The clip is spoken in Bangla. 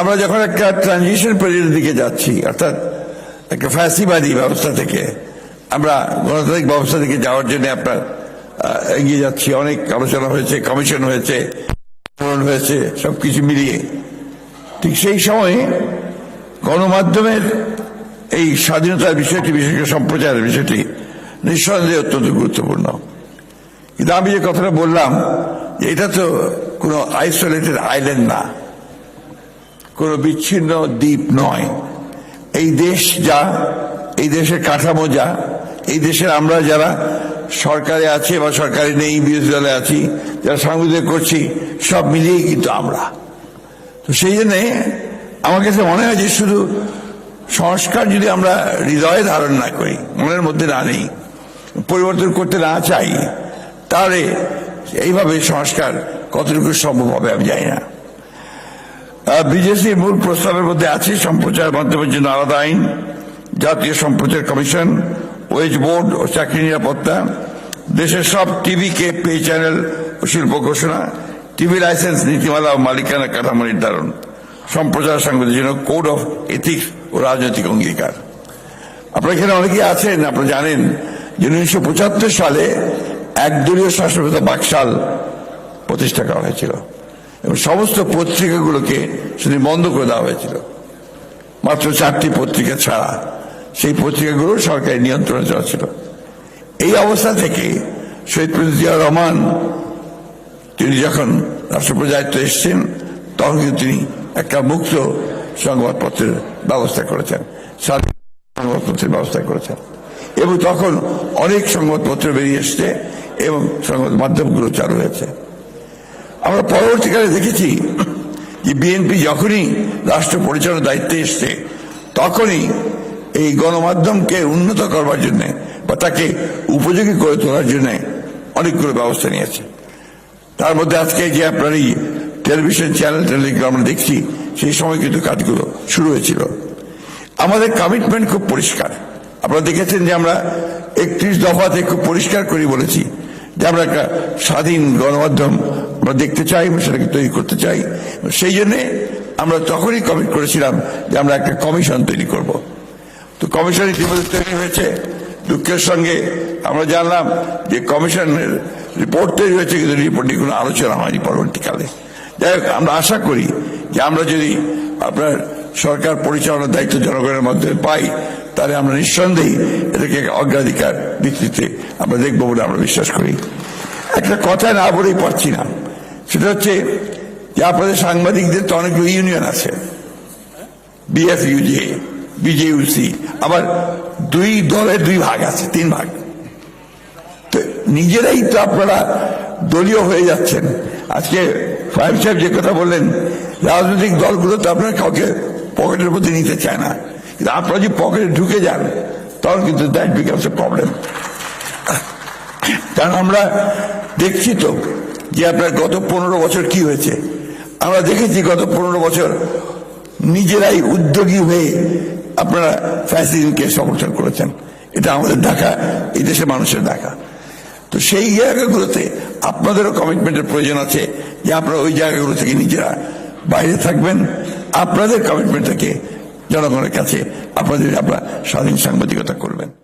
আমরা যখন একটা ট্রানজিশন পিরিয়ডের দিকে যাচ্ছি, অর্থাৎ একটা ফ্যাসিবাদী ব্যবস্থা থেকে, আমরা গণতান্ত্রিক ব্যবস্থা থেকে যাওয়ার জন্য আপনার এগিয়ে যাচ্ছি। অনেক আলোচনা হয়েছে কমিশন হয়েছে হয়েছে, সবকিছু মিলিয়ে। ঠিক সেই সময়ে গণমাধ্যমের এই স্বাধীনতার বিষয়টি, বিশেষ করে সম্প্রচারের বিষয়টি নিঃসন্দেহে অত্যন্ত গুরুত্বপূর্ণ। কিন্তু আমি যে কথাটা বললাম এটা তো কোনো আইসোলেটেড আইল্যান্ড না। কোনো বিচ্ছিন্ন দ্বীপ নয়। এই দেশ যা, এই দেশের কাঠামো যা, এই দেশের আমরা যারা সরকারে আছি বা সরকারে নেই, বিরোধী দলে আছি, যারা সাংবাদিক করছি, সব মিলিয়েই কিন্তু আমরা। তো সেই জন্যে আমার কাছে মনে হয় যে শুধু সংস্কার যদি আমরা হৃদয়ে ধারণ না করি, মনের মধ্যে না নেই, পরিবর্তন করতে না চাই, তাহলে এইভাবে সংস্কার কতটুকু সম্ভব হবে আমি জানি না। বিজেসির মূল প্রস্তাবের মধ্যে আছে সম্প্রচার মাধ্যমের জন্য আলাদা আইন, জাতীয় সম্প্রচার কমিশন, ওয়েজ বোর্ড ও চাকরি নিরাপত্তা, দেশের সব টিভিকে পে চ্যানেল ও শিল্প ঘোষণা টিভি লাইসেন্স নীতিমালা ও মালিকানা কাঠামো নির্ধারণ। সম্প্রচার সাংবাদিক জন্য কোড অফ এথিক্স ও রাজনৈতিক অঙ্গীকার। আপনার এখানে অনেকেই আছেন, আপনারা জানেন যে উনিশশো পঁচাত্তর সালে একদলীয় শাসনব্যবস্থা বাকশাল প্রতিষ্ঠা করা হয়েছিল। এবং সমস্ত পত্রিকাগুলোকে সেদিন বন্ধ করে দেওয়া হয়েছিল। মাত্র চারটি পত্রিকা ছাড়া সেই পত্রিকাগুলো সরকারি নিয়ন্ত্রণে চলা ছিল। এই অবস্থা থেকে শহীদ প্রেসিডেন্ট জিয়া রহমান, তিনি যখন রাষ্ট্রপতি দায়িত্ব এসছেন, তখন কিন্তু তিনি একটা মুক্ত সংবাদপত্রের ব্যবস্থা করেছেন সংবাদপত্রের ব্যবস্থা করেছেন। এবং তখন অনেক সংবাদপত্র বেরিয়ে এসছে এবং সংবাদ মাধ্যমগুলো চালু হয়েছে। আমরা পরবর্তীকালে দেখেছি যে বিএনপি যখনই রাষ্ট্র পরিচালনার দায়িত্বে এসছে, তখনই এই গণমাধ্যমকে উন্নত করবার জন্য বা তাকে উপযোগী করে তোলার জন্য অনেকগুলো ব্যবস্থা নিয়েছে। তার মধ্যে আজকে যে আপনার এই টেলিভিশন চ্যানেল টেলিগ্রাম আমরা দেখছি, সেই সময় কিন্তু কাজগুলো শুরু হয়েছিল। আমাদের কমিটমেন্ট খুব পরিষ্কার। আপনারা দেখেছেন যে আমরা একত্রিশ দফাতে খুব পরিষ্কার করে বলেছি যে আমরা একটা স্বাধীন গণমাধ্যম আমরা দেখতে চাই সেটাকে তৈরি করতে চাই। সেই জন্যে আমরা তখনই কমিট করেছিলাম যে আমরা একটা কমিশন তৈরি করব। তো কমিশন ইতিমধ্যে তৈরি হয়েছে। দুঃখের সঙ্গে আমরা জানলাম যে কমিশনের রিপোর্ট তৈরি হয়েছে, কিন্তু রিপোর্ট নিয়ে কোনো আলোচনা হয়নি পরবর্তীকালে। যাই হোক, আমরা আশা করি যে আমরা যদি আপনার সরকার পরিচালনার দায়িত্ব জনগণের মাধ্যমে পাই, তাহলে আমরা নিঃসন্দেহে এটাকে অগ্রাধিকার ভিত্তিতে আমরা দেখব বলে আমরা বিশ্বাস করি। একটা কথা না বলেই পারছি না। সেটা হচ্ছে যে আপনাদের সাংবাদিকদের তো অনেকগুলো ইউনিয়ন আছে। বিএফইউজে, বিজেইউসি, আবার দুই দলের দুই ভাগ আছে, তিন ভাগ। তো নিজেরাই তো আপনারা দলীয় হয়ে যাচ্ছেন। আজকে ফাইভ সাহেব যে কথা বললেন, রাজনৈতিক দলগুলো তো আপনার কাউকে পকেটের মধ্যে নিতে চায় না। কিন্তু আপনারা যদি পকেটে ঢুকে যান, তখন কিন্তু দ্যাট বিকামস এ প্রবলেম কারণ আমরা দেখছি তো যে আপনার গত পনেরো বছর কি হয়েছে। আমরা দেখেছি গত পনেরো বছর নিজেরাই উদ্যোগী হয়ে আপনারা ফ্যাসিলিটিকে সমর্থন করেছেন। এটা আমাদের ঢাকা এই দেশের মানুষের ঢাকা তো সেই জায়গাগুলোতে আপনাদেরও কমিটমেন্টের প্রয়োজন আছে যে আপনারা ওই জায়গাগুলো থেকে নিজেরা বাইরে থাকবেন। আপনাদের কমিটমেন্টটাকে জনগণের কাছে আপনাদের আপনারা স্বাধীন সাংবাদিকতা করবেন।